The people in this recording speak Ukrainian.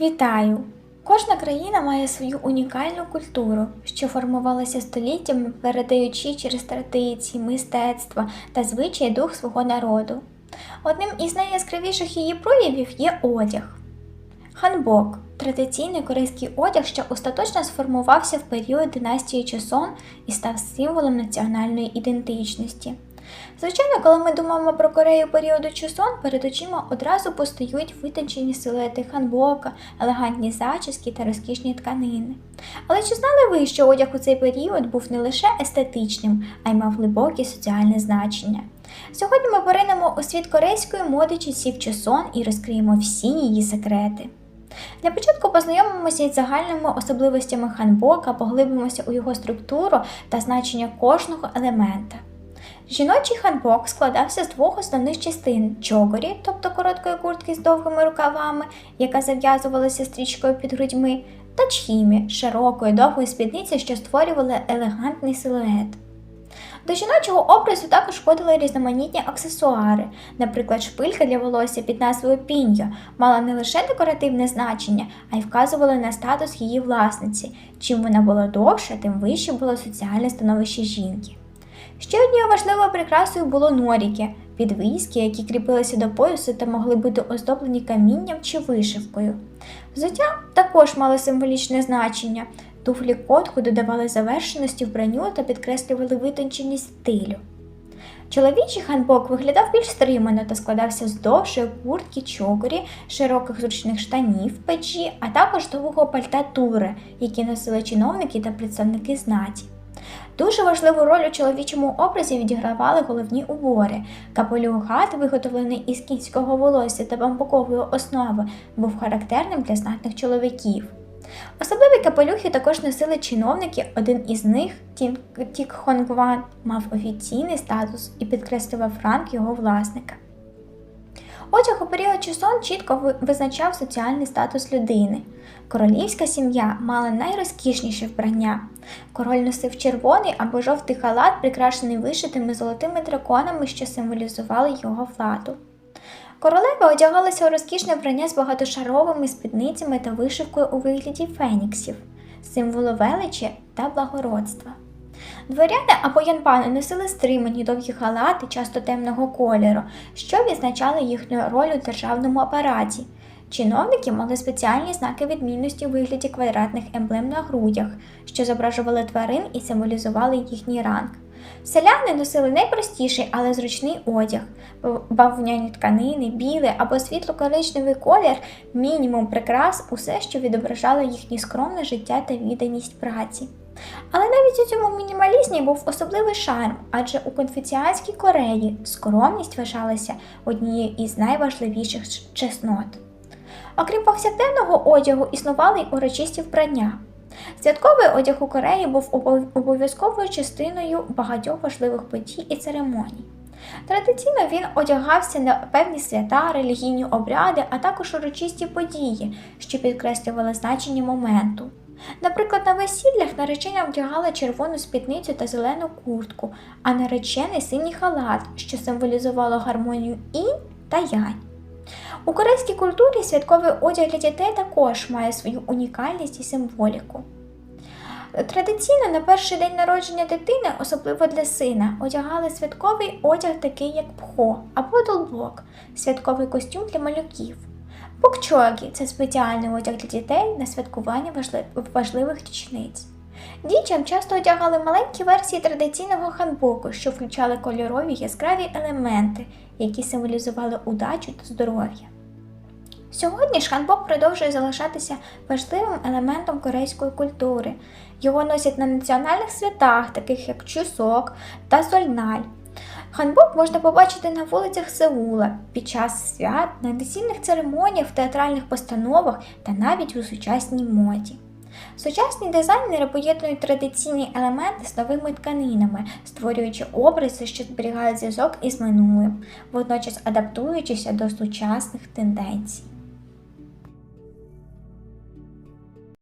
Вітаю! Кожна країна має свою унікальну культуру, що формувалася століттями, передаючи через традиції, мистецтва та звичаї дух свого народу. Одним із найяскравіших її проявів є одяг. Ханбок традиційний корейський одяг, що остаточно сформувався в період династії Чосон і став символом національної ідентичності. Звичайно, коли ми думаємо про Корею періоду Чосон, перед очима одразу постають витончені силуети ханбока, елегантні зачіски та розкішні тканини. Але чи знали ви, що одяг у цей період був не лише естетичним, а й мав глибоке соціальне значення? Сьогодні ми поринемо у світ корейської моди часів Чосон і розкриємо всі її секрети. Для початку познайомимося із загальними особливостями ханбока, поглибимося у його структуру та значення кожного елемента. Жіночий ханбок складався з двох основних частин чогорі, тобто короткої куртки з довгими рукавами, яка зав'язувалася стрічкою під грудьми, та чхімі широкої довгої спідниці, що створювали елегантний силует. До жіночого образу також входили різноманітні аксесуари, наприклад, шпилька для волосся під назвою піньо мала не лише декоративне значення, а й вказувала на статус її власниці. Чим вона була довша, тим вище було соціальне становище жінки. Ще однією важливою прикрасою було норіки підвіски, які кріпилися до поясу та могли бути оздоблені камінням чи вишивкою. Взуття також мало символічне значення. Туфлі котку додавали завершеності вбранню та підкреслювали витонченість стилю. Чоловічий ханбок виглядав більш стримано та складався з довшої куртки чокорі, широких зручних штанів печі, а також довгого пальта тури, які носили чиновники та представники знаті. Дуже важливу роль у чоловічому образі відігравали головні убори. Капелюхат, виготовлений із кінського волосся та бамбукової основи, був характерним для знатних чоловіків. Особливі капелюхи також носили чиновники, один із них, Тік Хонгван, мав офіційний статус і підкреслював ранг його власника. Одяг у період Чосон чітко визначав соціальний статус людини. Королівська сім'я мала найрозкішніше вбрання. Король носив червоний або жовтий халат, прикрашений вишитими золотими драконами, що символізували його владу. Королеви одягалися у розкішне вбрання з багатошаровими спідницями та вишивкою у вигляді феніксів, символу величі та благородства. Дворяни або янпани носили стримані довгі халати, часто темного кольору, що відзначали їхню роль у державному апараті. Чиновники мали спеціальні знаки відмінності у вигляді квадратних емблем на грудях, що зображували тварин і символізували їхній ранг. Селяни носили найпростіший, але зручний одяг, бав- бавовняні тканини, білий або світло-коричневий колір, мінімум прикрас, усе, що відображало їхнє скромне життя та відданість праці. Але навіть у цьому мінімалізмі був особливий шарм, адже у конфуціанській Кореї скромність вважалася однією із найважливіших чеснот. Окрім повсякденного одягу, існували й урочисті вбрання. Святковий одяг у Кореї був обов'язковою частиною багатьох важливих подій і церемоній. Традиційно він одягався на певні свята, релігійні обряди, а також урочисті події, що підкреслювали значення моменту. Наприклад, на весіллях наречена вдягала червону спідницю та зелену куртку, а наречений синій халат, що символізувало гармонію інь та янь. У корейській культурі святковий одяг для дітей також має свою унікальність і символіку. Традиційно на перший день народження дитини, особливо для сина, одягали святковий одяг, такий як пхо або долбок, святковий костюм для малюків. Бокчогі це спеціальний одяг для дітей на святкування важли- важливих річниць. Дітям часто одягали маленькі версії традиційного ханбоку, що включали кольорові яскраві елементи, які символізували удачу та здоров'я. Сьогодні ж ханбок продовжує залишатися важливим елементом корейської культури. Його носять на національних святах, таких як Чусок та Зольналь. Ханбок можна побачити на вулицях Сеула під час свят, на весільних церемоніях, в театральних постановах та навіть у сучасній моді. Сучасні дизайнери поєднують традиційні елементи з новими тканинами, створюючи образи, що зберігають зв'язок із минулим, водночас адаптуючися до сучасних тенденцій.